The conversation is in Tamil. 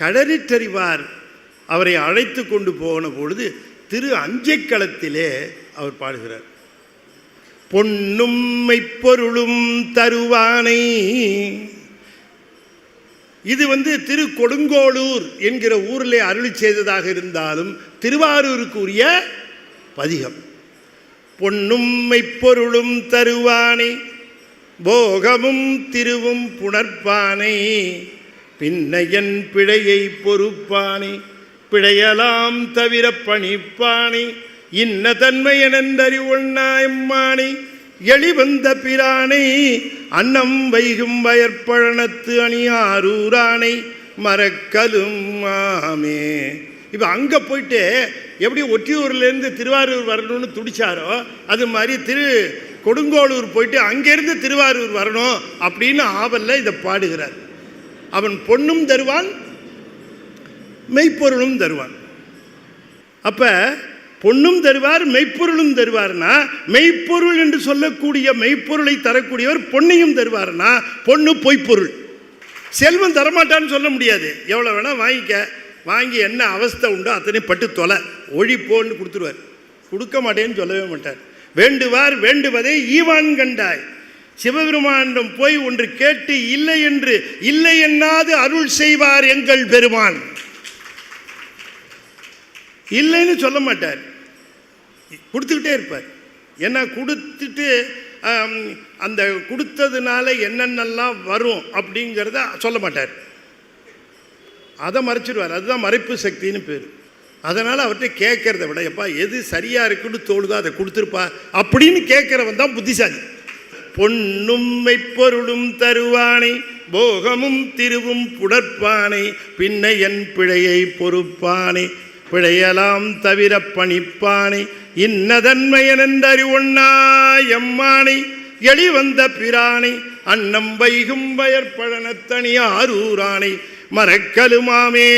கடறிற்றறிவார். அவரை அழைத்து கொண்டு போன பொழுது திரு அஞ்சைக்களத்திலே அவர் பாடுகிறார். பொன்னும் மெய்ப்பொருளும் தருவானை. இது வந்து திரு கொடுங்கோளூர் என்கிற ஊரிலே அருளி செய்ததாக இருந்தாலும் திருவாரூருக்கு உரிய பதிகம். பொன்னும் மெய்ப்பொருளும் தருவானை போகமும் திருவும் புணர்ப்பானை. பின்னையன் பிழையை பொறுப்பானை பிழையலாம் தவிர பணிப்பானை இன்ன தன்மையனந்தறிவொண்ணாயம்மானை எளிவந்த பிரானை அன்னம் வைகும் வயற்பழனத்து அணியாரூரானை மறக்கலும் ஆமே இப்போ அங்கே போயிட்டு எப்படி ஒற்றியூர்லேருந்து திருவாரூர் வரணும்னு துடிச்சாரோ அது மாதிரி திரு கொடுங்கோளூர் போயிட்டு அங்கேருந்து திருவாரூர் வரணும் அப்படின்னு ஆவல்ல இதை பாடுகிறார். அவன் பொண்ணும் தருவான் மெய்ப்பொருளும் தருவான். அப்போ பொண்ணும் தருவார் மெய்ப்பொருளும் தருவார்னா மெய்ப்பொருள் என்று சொல்லக்கூடிய மெய்ப்பொருளை தரக்கூடியவர் பொண்ணையும் தருவார்னா பொண்ணு பொய்ப்பொருள். செல்வம் தரமாட்டான்னு சொல்ல முடியாது. எவ்வளோ வேணால் வாங்கிக்க. வாங்கி என்ன அவஸ்தை உண்டோ அத்தனை பட்டு தொலை. ஒழிப்போன்னு கொடுத்துருவார். கொடுக்க மாட்டேன்னு சொல்லவே மாட்டார். வேண்டுவார் வேண்டுவதை ஈவான் கண்டாய். சிவபெருமானிடம் போய் ஒன்று கேட்டு இல்லை என்று இல்லை என்னாது அருள் செய்வார் எங்கள் பெருமான். இல்லைன்னு சொல்ல மாட்டார். கொடுத்துக்கிட்டே இருப்பார். ஏன்னா கொடுத்துட்டு அந்த கொடுத்ததுனால என்னென்னலாம் வரும் அப்படிங்கிறத சொல்ல மாட்டார். அதை மறைச்சிடுவார் அதுதான் மறைப்பு சக்தின்னு பேர். அதனால் அவர்கிட்ட கேட்கறத விட எப்பா எது சரியாக இருக்குன்னு தோணுதோ அதை கொடுத்துருப்பா. அப்படின்னு கேட்குறவன் தான் புத்திசாலி. பொன்னும் மெய்ப்பொருளும் தருவானை போகமும் திருவும் புடற்பானை பின்ன என் பிழையை பொறுப்பானை பிழையலாம் தவிர பணிப்பானை இன்னதன்மையனந்தறிவொண்ணா எம்மானை எளிவந்த பிரானை அன்னம் வைகும் வயற்பழனத்தனி ஆரூரானை மறக்கலுமாமே.